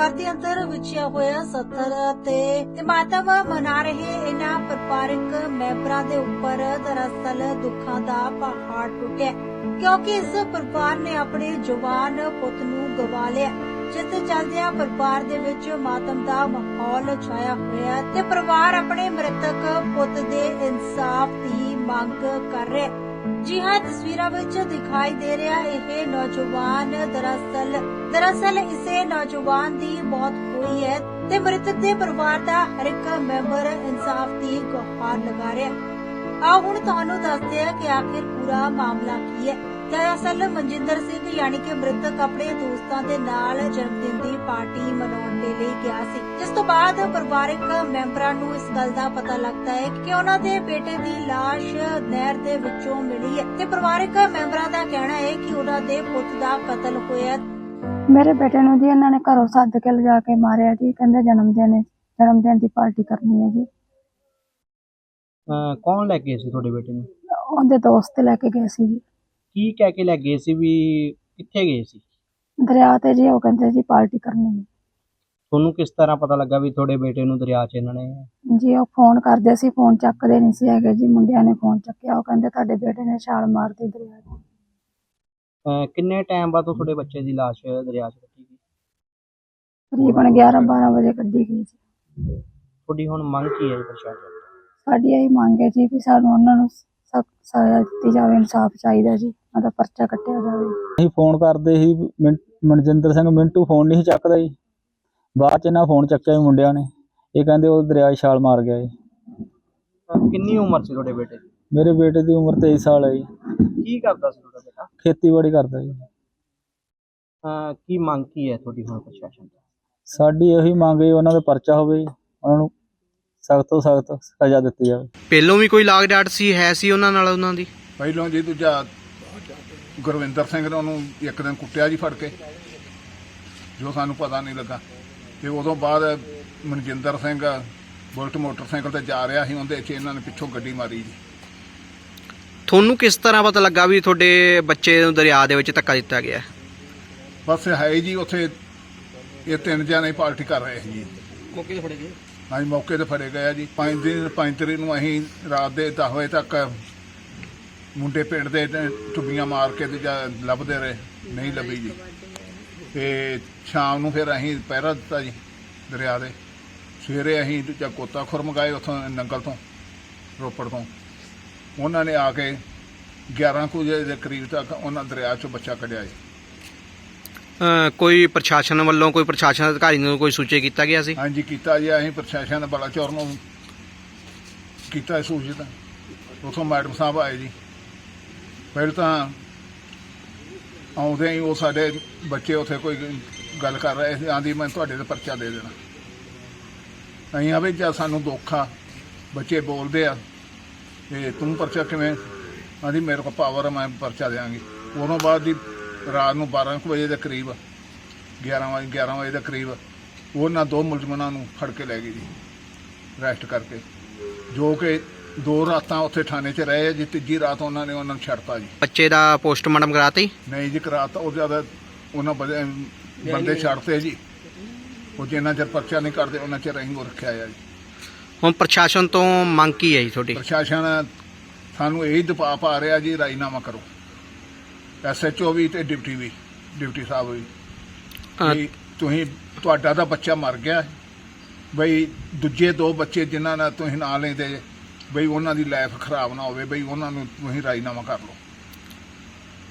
ਘਰ ਦੇ ਅੰਦਰ ਵਿਚਿਆ ਹੋਇਆ 70 ਤੇ ਇਮਾਤਮ ਮਨਾ ਰਹੇ ਇਹਨਾਂ ਪਰਿਵਾਰਕ ਮੈਂਬਰਾਂ ਦੇ ਉੱਪਰ ਦਰਅਸਲ ਦੁੱਖਾਂ ਦਾ ਪਹਾੜ ਟੁੱਟਿਆ, ਕਿਉਂਕਿ ਇਸ ਪਰਿਵਾਰ ਨੇ ਆਪਣੇ ਜਵਾਨ ਪੁੱਤ ਨੂੰ ਗਵਾ ਲਿਆ। ਜਿਸ ਦੇ ਚੱਲਦਿਆਂ ਪਰਿਵਾਰ ਦੇ ਵਿੱਚ ਮਾਤਮ ਦਾ ਮਾਹੌਲ ਛਾਇਆ ਹੋਇਆ ਤੇ ਪਰਿਵਾਰ ਆਪਣੇ ਮ੍ਰਿਤਕ ਪੁੱਤ ਦੇ ਇਨਸਾਫ ਦੀ ਮੰਗ ਕਰ ਰਿਹਾ। ਜੀ ਹਾਂ, ਤਸਵੀਰਾਂ ਵਿੱਚ ਦਿਖਾਈ ਦੇ ਰਿਹਾ ਇਹ ਨੌਜਵਾਨ ਦਰਅਸਲ ਦਰਅਸਲ ਇਸੇ ਨੌਜਵਾਨ ਦੀ ਮੌਤ ਹੋਈ ਹੈ ਤੇ ਮ੍ਰਿਤਕ ਦੇ ਪਰਿਵਾਰ ਦਾ ਹਰ ਇੱਕ ਮੈਂਬਰ ਇਨਸਾਫ ਦੀ ਗੁਹਾਰ ਲਗਾ ਰਿਹਾ ਆਓ ਹੁਣ ਤੁਹਾਨੂੰ ਦੱਸਦੇ ਆ ਕਿ ਆਖਿਰ ਪੂਰਾ ਮਾਮਲਾ ਕੀ ਹੈ। ਦਰਅਸਲ ਮਨਜਿੰਦਰ ਸਿੰਘ ਯਾਨੀ ਕਿ ਮ੍ਰਿਤਕ ਆਪਣੇ ਦੋਸਤਾਂ ਦੇ ਨਾਲ ਜਨਮ ਦਿਨ ਦੀ ਪਾਰਟੀ ਮਨਾਉਣ ਦੇ ਲਈ ਗਿਆ ਸੀ। ਜਿਸ ਤੋਂ ਬਾਅਦ ਪਰਿਵਾਰਕ ਮੈਂਬਰਾਂ ਨੂੰ ਇਸ ਗੱਲ ਦਾ ਪਤਾ ਲੱਗਦਾ ਹੈ ਕਿ ਉਹਨਾਂ ਦੇ ਬੇਟੇ ਦੀ ਲਾਸ਼ ਨਹਿਰ ਦੇ ਵਿੱਚੋਂ ਮਿਲੀ ਹੈ। ਤੇ ਪਰਿਵਾਰਕ ਮੈਂਬਰਾਂ ਦਾ ਕਹਿਣਾ ਹੈ ਕਿ ਉਹਨਾਂ ਦੇ ਪੁੱਤ ਦਾ ਕਤਲ ਹੋਇਆ। ਮੇਰੇ ਬੇਟੇ ਨੂੰ ਜੀ ਇਹਨਾਂ ਨੇ ਘਰੋਂ ਸੱਦ ਕੇ ਲਿਜਾ ਕੇ ਮਾਰਿਆ ਜੀ। ਕਹਿੰਦੇ ਜਨਮ ਦਿਨ ਹੈ। ਜਨਮ ਦਿਨ ਦੀ ਪਾਰਟੀ ਕਰਨੀ ਹੈ ਜੀ। ਅਹ ਕੌਣ ਲੈ ਕੇ ਗਏ ਸੀ ਤੁਹਾਡੇ ਬੇਟੇ ਨੂੰ? ਉਹਦੇ ਦੋਸਤ ਲੈ ਕੇ ਗਏ ਸੀ ਜੀ। ਕੀ ਕਹਿ ਕੇ ਲੈ ਗਏ ਸੀ ਵੀ ਕਿੱਥੇ ਗਏ ਸੀ? ਦਰਿਆ ਤੇ ਜੀ ਉਹ ਕਹਿੰਦੇ ਜੀ ਪਾਰਟੀ ਕਰਨੀ ਹੈ। ਤੁਹਾਨੂੰ ਕਿਸ ਤਰ੍ਹਾਂ ਪਤਾ ਲੱਗਾ ਵੀ ਤੁਹਾਡੇ ਬੇਟੇ ਨੂੰ ਦਰਿਆ 'ਚ ਇਹਨਾਂ ਨੇ ਜੀ ਉਹ ਫੋਨ ਕਰਦੇ ਸੀ ਫੋਨ ਚੱਕਦੇ ਨਹੀਂ ਸੀ ਹੈਗੇ ਜੀ ਮੁੰਡਿਆਂ ਨੇ ਫੋਨ ਚੱਕਿਆ ਉਹ ਕਹਿੰਦੇ ਤੁਹਾਡੇ ਬੇਟੇ ਨੇ ਛਾਲ ਮਾਰਤੀ ਦਰਿਆ 'ਚ ਅਹ ਕਿੰਨੇ ਟਾਈਮ ਬਾਅਦ ਤੁਹਾਡੇ ਬੱਚੇ ਦੀ ਲਾਸ਼ ਦਰਿਆ 'ਚ ਕੱਢੀ ਗਈ? ਤਕਰੀਬਨ 11 12 ਵਜੇ ਕੱਢੀ ਗਈ ਜੀ। ਤੁਹਾਡੀ ਹੁਣ ਮੰਗ ਕੀ ਹੈ ਜੀ ਪ੍ਰਸ਼ਾਸਨ ਤੋਂ? ਸਾਡੀ ਇਹੀ ਮੰਗ ਹੈ ਜੀ ਵੀ ਸਾਨੂੰ ਉਹਨਾਂ ਨੂੰ ਸਖਤ ਸਜ਼ਾ ਦਿੱਤੀ ਜਾਵੇ ਇਨਸਾਫ ਚਾਹੀਦਾ ਜੀ ਉਹਦਾ ਪਰਚਾ ਕੱਟਿਆ ਜਾਵੇ। ਅਸੀਂ ਫੋਨ ਕਰਦੇ ਸੀ ਮਨ- ਮਨਜਿੰਦਰ ਸਿੰਘ ਮਿੰਟੂ ਫੋਨ ਨਹੀਂ ਸੀ ਚੱਕਦਾ ਜੀ। ਬਾਅਦ ਚ ਇਹਨਾਂ ਫੋਨ ਚੱਕਿਆ ਜੀ ਮੁੰਡਿਆਂ ਨੇ। ਇਹ ਕਹਿੰਦੇ ਉਹ ਦਰਿਆ 'ਚ ਛਾਲ ਮਾਰ ਗਿਆ ਜੀ। ਅਹ ਕਿੰਨੀ ਉਮਰ ਸੀ ਤੁਹਾਡੇ ਬੇਟੇ ਦੀ? ਮੇਰੇ ਬੇਟੇ ਦੀ ਉਮਰ 23 ਸਾਲ ਹੈ ਜੀ। ਕੀ ਕਰਦਾ ਸੀ ਤੁਹਾਡਾ ਬੇਟਾ? ਖੇਤੀਬਾੜੀ ਕਰਦਾ ਜੀ। ਅਹ ਕੀ ਮੰਗ ਕੀ ਹੈ ਤੁਹਾਡੀ ਹੁਣ ਪ੍ਰਸ਼ਾਸਨ ਤੋਂ? ਸਾਡੀ ਇਹੀ ਮੰਗ ਹੈ ਉਹਨਾਂ ਦਾ ਪਰਚਾ ਹੋਵੇ ਜੀ। ਉਹਨਾਂ ਨੂੰ ਸਖਤ ਤੋਂ ਸਖਤ ਸਜ਼ਾ ਦਿੱਤੀ ਜਾਵੇ। ਪਹਿਲੋਂ ਵੀ ਕੋਈ ਲਾਗ ਡਾਟ ਸੀ ਹੈ ਸੀ ਉਹਨਾਂ ਨਾਲ ਉਹਨਾਂ ਦੀ? ਪਹਿਲੋਂ ਜੀ ਦੂਜਾ ਗੁਰਵਿੰਦਰ ਸਿੰਘ ਨੇ ਉਹਨੂੰ ਇੱਕ ਦਿਨ ਕੁੱਟਿਆ ਜੀ ਫੜ ਕੇ। ਜੋ ਸਾਨੂੰ ਪਤਾ ਨਹੀਂ ਲੱਗਾ। ਤੇ ਉਦੋਂ ਬਾਅਦ ਮਨਜਿੰਦਰ ਸਿੰਘ ਬੁਲਟ ਮੋਟਰਸਾਈਕਲ ਤੇ ਜਾ ਰਿਹਾ ਸੀ ਉਹਦੇ 'ਚ ਇਹਨਾਂ ਨੇ ਪਿੱਛੋਂ ਗੱਡੀ ਮਾਰੀ ਜੀ। ਤੁਹਾਨੂੰ ਕਿਸ ਤਰ੍ਹਾਂ ਪਤਾ ਲੱਗਾ ਵੀ ਤੁਹਾਡੇ ਬੱਚੇ ਨੂੰ ਦਰਿਆ ਦੇ ਵਿੱਚ ਧੱਕਾ ਦਿੱਤਾ ਗਿਆ? ਬਸ ਹੈ ਹੀ ਜੀ ਉੱਥੇ ਇਹ ਤਿੰਨ ਜਣੇ ਪਾਰਟੀ ਕਰ ਰਹੇ ਸੀ ਜੀ। ਮੌਕੇ ਤੇ ਫੜੇ ਗਏ? ਹਾਂਜੀ ਮੌਕੇ ਤੇ ਫੜੇ ਗਏ ਆ ਜੀ। ਪੰਜ ਦਿਨ ਪੰਜ ਤਰੀਕ ਨੂੰ ਅਸੀਂ ਰਾਤ ਦੇ 10 ਵਜੇ ਤੱਕ ਮੁੰਡੇ ਪਿੰਡ ਦੇ ਟੁੱਬੀਆਂ ਮਾਰ ਕੇ ਤੇ ਜਾਂ ਲੱਭਦੇ ਰਹੇ ਨਹੀਂ ਲੱਭੀ ਜੀ। ਤੇ ਸ਼ਾਮ ਨੂੰ ਫਿਰ ਅਸੀਂ ਪਹਿਰਾ ਦਿੱਤਾ ਜੀ ਦਰਿਆ ਦੇ। ਸਵੇਰੇ ਅਸੀਂ ਦੂਜਾ ਕੋਤਾ ਖੁਰ ਮੰਗਾਏ ਉੱਥੋਂ ਨੰਗਲ ਤੋਂ ਰੋਪੜ ਤੋਂ। ਉਹਨਾਂ ਨੇ ਆ ਕੇ 11 ਕੁ ਵਜੇ ਦੇ ਕਰੀਬ ਤੱਕ ਉਹਨਾਂ ਦਰਿਆ ਚੋਂ ਬੱਚਾ ਕੱਢਿਆ ਜੀ। ਕੋਈ ਪ੍ਰਸ਼ਾਸਨ ਵੱਲੋਂ ਕੋਈ ਪ੍ਰਸ਼ਾਸਨ ਅਧਿਕਾਰੀ ਨੂੰ ਕੋਈ ਸੂਚਿਤ ਕੀਤਾ ਗਿਆ ਸੀ? ਹਾਂਜੀ ਕੀਤਾ ਜੀ। ਅਸੀਂ ਪ੍ਰਸ਼ਾਸਨ ਬਲਾਚੌਰ ਨੂੰ ਕੀਤਾ ਸੂਚਿਤ। ਉਥੋਂ ਮੈਡਮ ਸਾਹਿਬ ਆਏ ਜੀ। ਪਹਿਲਾਂ ਤਾਂ ਆਉਂਦੇ ਹੀ ਉਹ ਸਾਡੇ ਬੱਚੇ ਉੱਥੇ ਕੋਈ ਗੱਲ ਕਰ ਰਹੇ ਸੀ, ਆਂਦੀ ਮੈਂ ਤੁਹਾਡੇ ਤੇ ਪਰਚਾ ਦੇ ਦੇਣਾ। ਅਸੀਂ ਆਵੇ ਜਾਂ ਸਾਨੂੰ ਦੁੱਖ ਆ, ਬੱਚੇ ਬੋਲਦੇ ਆ, ਤੇ ਤੂੰ ਪਰਚਾ ਕਿਵੇਂ? ਆਂਦੀ ਮੇਰੇ ਕੋਲ ਪਾਵਰ ਆ, ਮੈਂ ਪਰਚਾ ਦੇਵਾਂਗੀ ਉਦੋਂ ਬਾਅਦ ਦੀ ਰਾਤ ਨੂੰ 12 ਕੁ ਵਜੇ ਦੇ ਕਰੀਬ 11 ਵਜੇ 11 ਵਜੇ ਦੇ ਕਰੀਬ, ਉਹਨਾਂ ਦੋ ਮੁਲਜ਼ਮਾਂ ਨੂੰ ਫੜ ਕੇ ਲੈ ਗਈ ਜੀ ਅਰੈਸਟ ਕਰਕੇ। ਜੋ ਕਿ ਦੋ ਰਾਤਾਂ ਉੱਥੇ ਥਾਣੇ 'ਚ ਰਹੇ ਆ ਜੀ ਤੀਜੀ ਰਾਤ ਉਹਨਾਂ ਨੇ ਉਹਨਾਂ ਨੂੰ ਛੱਡਤਾ ਜੀ। ਬੱਚੇ ਦਾ ਪੋਸਟਮਾਰਟਮ ਕਰਾਤੀ? ਨਹੀਂ ਜੀ ਕਰਾਤਾ ਉਹ ਜ਼ਿਆਦਾ ਉਹਨਾਂ ਬੰਦੇ ਬੰਦੇ ਛੱਡਤੇ ਜੀ। ਉਹ ਜਿੰਨਾ ਚਿਰ ਪਰਚਾ ਨਹੀਂ ਕਰਦੇ ਉਹਨਾਂ ਚਿਰ ਅਸੀਂ ਉਹ ਰੱਖਿਆ ਆ ਜੀ। ਹੁਣ ਪ੍ਰਸ਼ਾਸਨ ਤੋਂ ਮੰਗ ਕੀ ਹੈ ਜੀ ਤੁਹਾਡੀ? ਪ੍ਰਸ਼ਾਸਨ ਸਾਨੂੰ ਇਹੀ ਦਬਾਅ ਪਾ ਰਿਹਾ ਜੀ ਰਾਜੀਨਾਮਾ ਕਰੋ। ਐਸਐਚਓ ਵੀ ਤੇ ਡਿਪਟੀ ਵੀ ਡਿਪਟੀ ਸਾਹਿਬ ਵੀ ਤੁਸੀਂ ਤੁਹਾਡਾ ਤਾਂ ਬੱਚਾ ਮਰ ਗਿਆ। ਬਈ ਦੂਜੇ ਦੋ ਬੱਚੇ ਜਿਨ੍ਹਾਂ ਨਾਲ ਤੁਸੀਂ ਨਾਂ ਲੈਂਦੇ ਬਈ ਉਹਨਾਂ ਦੀ ਲਾਈਫ ਖਰਾਬ ਨਾ ਹੋਵੇ ਬਈ ਉਹਨਾਂ ਨੂੰ ਤੁਸੀਂ ਰਾਜੀਨਾਮਾ ਕਰ ਲਓ।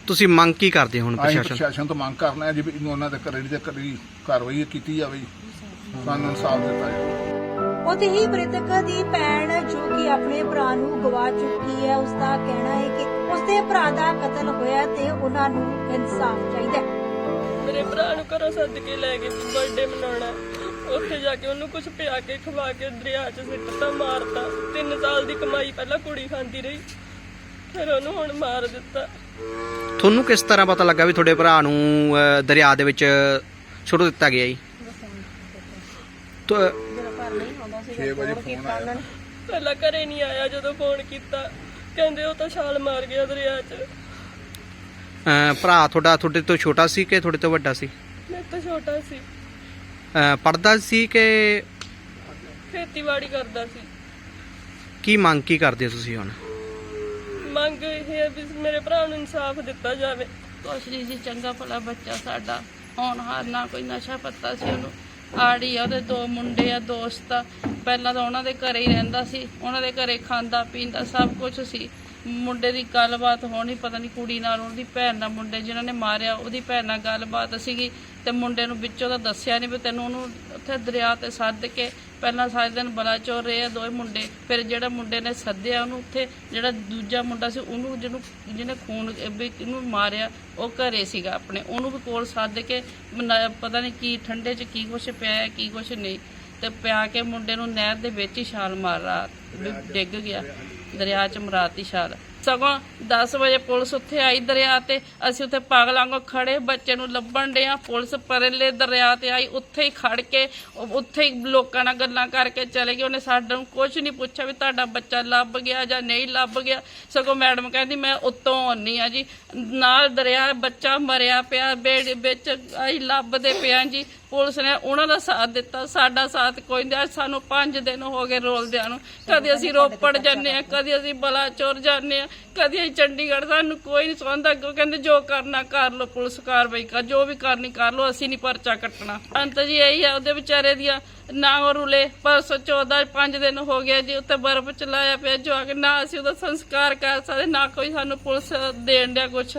ਤੁਸੀਂ ਮੰਗ ਕੀ ਕਰਦੇ ਹੋ ਹੁਣ ਅਸੀਂ ਪ੍ਰਸ਼ਾਸਨ? ਪ੍ਰਸ਼ਾਸਨ ਤੋਂ ਮੰਗ ਕਰਨਾ ਹੈ ਜੀ ਵੀ ਇਹਨੂੰ ਉਹਨਾਂ ਦੇ ਘਰੇ ਦੀ ਕਰੀ ਕਾਰਵਾਈ ਕੀਤੀ ਜਾਵੇ। ਜੀ ਸਾਨੂੰ ਇਨਸਾਫ ਦਿੱਤਾ ਜਾਵੇ। ਉਹਦੇ ਹੀ ਮ੍ਰਿਤਕ ਦੀ ਭੈਣ ਜੋ ਕਿ ਆਪਣੇ ਭਰਾ ਨੂੰ ਗਵਾ ਚੁੱਕੀ ਹੈ ਉਸ ਦਾ ਕਹਿਣਾ ਹੈ ਕਿ ਉਸਦੇ ਭਰਾ ਦਾ ਕਤਲ ਹੋਇਆ ਤੇ ਉਹਨਾਂ ਨੂੰ ਇਨਸਾਫ ਚਾਹੀਦਾ ਹੈ। ਮੇਰੇ ਭਰਾ ਨੂੰ ਘਰੋਂ ਸੱਦ ਕੇ ਲੈ ਗਏ ਬਰਥਡੇ ਮਨਾਉਣਾ ਉੱਥੇ ਜਾ ਕੇ ਉਹਨੂੰ ਕੁਝ ਪਿਆ ਕੇ ਖਵਾ ਕੇ ਦਰਿਆ 'ਚ ਸਿੱਟਤਾ ਮਾਰਤਾ। 3 ਸਾਲ ਦੀ ਕਮਾਈ ਪਹਿਲਾਂ ਕੁੜੀ ਖਾਂਦੀ ਰਹੀ ਫਿਰ ਉਹਨੂੰ ਹੁਣ ਮਾਰ ਦਿੱਤਾ। ਤੁਹਾਨੂੰ ਕਿਸ ਤਰ੍ਹਾਂ ਪਤਾ ਲੱਗਾ ਵੀ ਤੁਹਾਡੇ ਭਰਾ ਨੂੰ ਅਹ, ਦਰਿਆ ਦੇ ਵਿੱਚ ਸੁੱਟ ਦਿੱਤਾ ਗਿਆ ਜੀ? ਤਾਂ 6 ਵਜੇ ਫੋਨ ਆਇਆ। ਪਹਿਲਾਂ ਘਰੇ ਨਹੀਂ ਆਇਆ ਜਦੋਂ ਫੋਨ ਕੀਤਾ। ਕਹਿੰਦੇ ਉਹ ਤਾਂ ਛਾਲ ਮਾਰ ਗਿਆ ਦਰਿਆ 'ਚ। ਅਹ, ਭਰਾ ਤੁਹਾਡਾ ਤੁਹਾਡੇ ਤੋਂ ਛੋਟਾ ਸੀ ਕਿ ਤੁਹਾਡੇ ਤੋਂ ਵੱਡਾ ਸੀ? ਮੇਰੇ ਤੋਂ ਛੋਟਾ ਸੀ। ਪੜਦਾ ਸੀ ਕਿ ਖੇਤੀਬਾੜੀ ਕਰਦਾ ਸੀ। ਕੀ ਮੰਗ ਕੀ ਕਰਦੇ ਹੋ ਤੁਸੀਂ ਹੁਣ? ਮੰਗ ਇਹ ਹੈ ਵੀ ਮੇਰੇ ਭਰਾ ਨੂੰ ਇਨਸਾਫ ਦਿੱਤਾ ਜਾਵੇ। ਕੁਛ ਨਹੀਂ ਸੀ ਚੰਗਾ ਭਲਾ ਬੱਚਾ ਸਾਡਾ। ਹੋਣਹਾਰ ਨਾ ਕੋਈ ਨਸ਼ਾ ਪੱਤਾ ਸੀ ਉਹਨੂੰ। ਆੜੀ ਆ ਉਹਦੇ ਦੋ ਮੁੰਡੇ ਆ ਦੋਸਤ ਆ। ਪਹਿਲਾਂ ਤਾਂ ਉਹਨਾਂ ਦੇ ਘਰੇ ਹੀ ਰਹਿੰਦਾ ਸੀ। ਉਹਨਾਂ ਦੇ ਘਰੇ ਖਾਂਦਾ ਪੀਂਦਾ ਸਭ ਕੁਝ ਸੀ। ਮੁੰਡੇ ਦੀ ਗੱਲਬਾਤ ਹੋਣੀ, ਪਤਾ ਨਹੀਂ ਕੁੜੀ ਨਾਲ ਉਹਦੀ ਭੈਣ ਨਾਲ ਮੁੰਡੇ ਜਿਨ੍ਹਾਂ ਨੇ ਮਾਰਿਆ, ਉਹਦੀ ਭੈਣ ਨਾਲ ਗੱਲਬਾਤ ਸੀਗੀ ਤੇ ਮੁੰਡੇ ਨੂੰ ਵਿੱਚੋਂ ਤਾਂ ਦੱਸਿਆ ਨਹੀਂ ਵੀ ਤੈਨੂੰ ਉਹਨੂੰ ਉੱਥੇ ਦਰਿਆ ਤੇ ਸੱਦ ਕੇ ਪਹਿਲਾਂ ਸਾਰੇ ਦਿਨ ਬਲਾਚੌਰ ਰਹੇ ਆ ਦੋਵੇਂ ਮੁੰਡੇ, ਫਿਰ ਜਿਹੜਾ ਮੁੰਡੇ ਨੇ ਸੱਦਿਆ ਉਹਨੂੰ ਉੱਥੇ, ਜਿਹੜਾ ਦੂਜਾ ਮੁੰਡਾ ਸੀ ਉਹਨੂੰ ਜਿਹਨੂੰ, ਜਿਹਨੇ ਖੂਨ, ਵੀ ਇਹਨੂੰ ਮਾਰਿਆ, ਉਹ ਘਰੇ ਸੀਗਾ ਆਪਣੇ, ਉਹਨੂੰ ਵੀ ਕੋਲ ਸੱਦ ਕੇ ਪਤਾ ਨਹੀਂ ਕੀ ਠੰਡੇ 'ਚ ਕੀ ਕੁਛ ਪਿਆ ਕੀ ਕੁਛ ਨਹੀਂ ਤੇ ਪਿਆ ਕੇ ਮੁੰਡੇ ਨੂੰ ਨਹਿਰ ਦੇ ਵਿੱਚ ਹੀ ਛਾਲ ਮਾਰ ਰਾਤ, ਵੀ ਡਿੱਗ ਗਿਆ। ਦਰਿਆ 'ਚ ਮਰਾਤੀ ਛਾਲ। ਸਗੋਂ 10 ਵਜੇ ਪੁਲਿਸ ਉੱਥੇ ਆਈ ਦਰਿਆ ਤੇ, ਅਸੀਂ ਉੱਥੇ ਪਾਗਲਾਂ ਵਾਂਗੂ ਖੜੇ ਬੱਚੇ ਨੂੰ ਲੱਭਣ ਡਿਆ ਪੁਲਿਸ ਪਰਲੇ ਦਰਿਆ ਤੇ ਆਈ, ਉੱਥੇ ਹੀ ਖੜ ਕੇ ਉੱਥੇ ਹੀ ਲੋਕਾਂ ਨਾਲ ਗੱਲਾਂ ਕਰਕੇ ਚਲੇ ਗਏ। ਉਹਨੇ ਸਾਨੂੰ ਕੁਝ ਨਹੀਂ ਪੁੱਛਿਆ ਵੀ ਤੁਹਾਡਾ ਬੱਚਾ ਲੱਭ ਗਿਆ ਜਾਂ ਨਹੀਂ ਲੱਭ ਗਿਆ। ਸਗੋਂ ਮੈਡਮ ਕਹਿੰਦੀ, ਮੈਂ ਉੱਤੋਂ ਆਉਣੀ ਆ ਜੀ। ਨਾਲ ਦਰਿਆ, ਬੱਚਾ ਮਰਿਆ ਪਿਆ, ਬੇੜੇ ਵਿੱਚ ਆਈ, ਲੱਭਦੇ ਪਿਆ ਜੀ। ਪੁਲਿਸ ਨੇ ਉਹਨਾਂ ਦਾ ਸਾਥ ਦਿੱਤਾ, ਸਾਡਾ ਸਾਥ ਕੋਈ ਨਹੀਂ, ਅੱਜ ਸਾਨੂੰ 5 ਦਿਨ ਹੋ ਗਏ ਰੋਲਦਿਆਂ ਨੂੰ। ਕਦੇ ਅਸੀਂ ਰੋਪੜ ਜਾਂਦੇ ਆ ਕਦੇ ਅਸੀਂ ਬਲਾਚੌਰ ਜਾਂਦੇ ਆ ਕਦੇ ਅਸੀਂ ਚੰਡੀਗੜ੍ਹ, ਸਾਨੂੰ ਕੋਈ ਨਹੀਂ ਸੁਣਦਾ ਅੱਗੋਂ ਕਹਿੰਦੇ ਜੋ ਕਰਨਾ ਕਰ ਲਓ, ਪੁਲਿਸ ਕਾਰਵਾਈ ਕਰ, ਜੋ ਵੀ ਕਰਨੀ ਕਰ ਲੋ ਅਸੀਂ ਨਹੀਂ ਪਰਚਾ ਕੱਟਣਾ। ਅੰਤ ਜੀ ਇਹੀ ਆ, ਉਹਦੇ ਵਿਚਾਰੇ ਦੀਆਂ ਨਾ ਉਹ ਰੁਲੇ, ਪਰਸੋਂ 14 5 ਦਿਨ ਹੋ ਗਿਆ ਜੀ ਉੱਤੇ ਬਰਫ਼ ਚਲਾਇਆ ਪਿਆ ਜੋ ਆ ਕੇ ਨਾ ਅਸੀਂ ਉਹਦਾ ਸੰਸਕਾਰ ਕਰ ਸਕਦੇ, ਨਾ ਕੋਈ ਸਾਨੂੰ ਪੁਲਿਸ ਦੇਣ ਡਿਆ ਕੁਛ।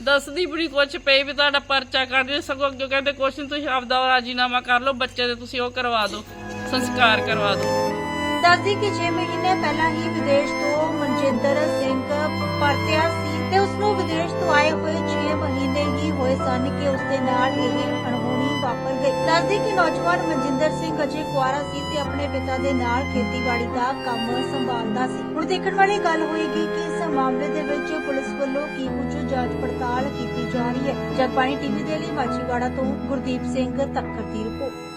ਦੱਸਦੀ ਬੜੀ ਕੁਛ, ਪਈ ਵੀ ਤੁਹਾਡਾ ਪਰਚਾ ਕੱਢ ਦਿਓ ਸਗੋਂ ਅੱਗੇ ਕਹਿੰਦੇ ਕੁਛ ਨੀ, ਤੁਸੀਂ ਆਪਦਾ ਰਾਜੀਨਾਮਾ ਕਰ ਲਓ, ਬੱਚੇ ਦੇ ਤੁਸੀਂ ਉਹ ਕਰਵਾ ਦਿਓ, ਸੰਸਕਾਰ ਕਰਵਾ ਦਿਓ। ਦੱਸਦੀ ਕਿ 6 ਮਹੀਨੇ ਪਹਿਲਾਂ ਹੀ ਵਿਦੇਸ਼ ਤੋਂ ਮਨਜਿੰਦਰ ਸਿੰਘ ਪਰਤਿਆ ਸੀ ਤੇ ਉਸ ਨੂੰ ਵਿਦੇਸ਼ ਤੋਂ ਆਏ ਹੋਏ 6 ਮਹੀਨੇ ਹੀ ਹੋਏ ਸਨ ਕਿ ਉਸ ਦੇ ਨਾਲ ਇਹ ਅਣਹੋਣੀ ਦੱਸਦੀ ਕਿ ਨੌਜਵਾਨ ਮਨਜਿੰਦਰ ਸਿੰਘ ਅਜੇ ਕੁਆਰਾ ਸੀ ਤੇ ਆਪਣੇ ਪਿਤਾ ਦੇ ਨਾਲ ਖੇਤੀਬਾੜੀ ਦਾ ਕੰਮ ਸੰਭਾਲਦਾ ਸੀ। ਹੁਣ ਦੇਖਣ ਵਾਲੀ ਗੱਲ ਹੋਏਗੀ ਕਿ ਇਸ ਮਾਮਲੇ ਦੇ ਵਿੱਚ ਪੁਲਿਸ ਵੱਲੋਂ ਕੀ ਕੁਝ ਜਾਂਚ ਪੜਤਾਲ ਕੀਤੀ ਜਾ ਰਹੀ ਹੈ। ਜਗਬਾਣੀ ਟੀਵੀ ਦੇ ਲਈ ਮਾਚੀਵਾੜਾ ਤੋਂ ਗੁਰਦੀਪ ਸਿੰਘ ਤੱਕਰ ਦੀ ਰਿਪੋਰਟ।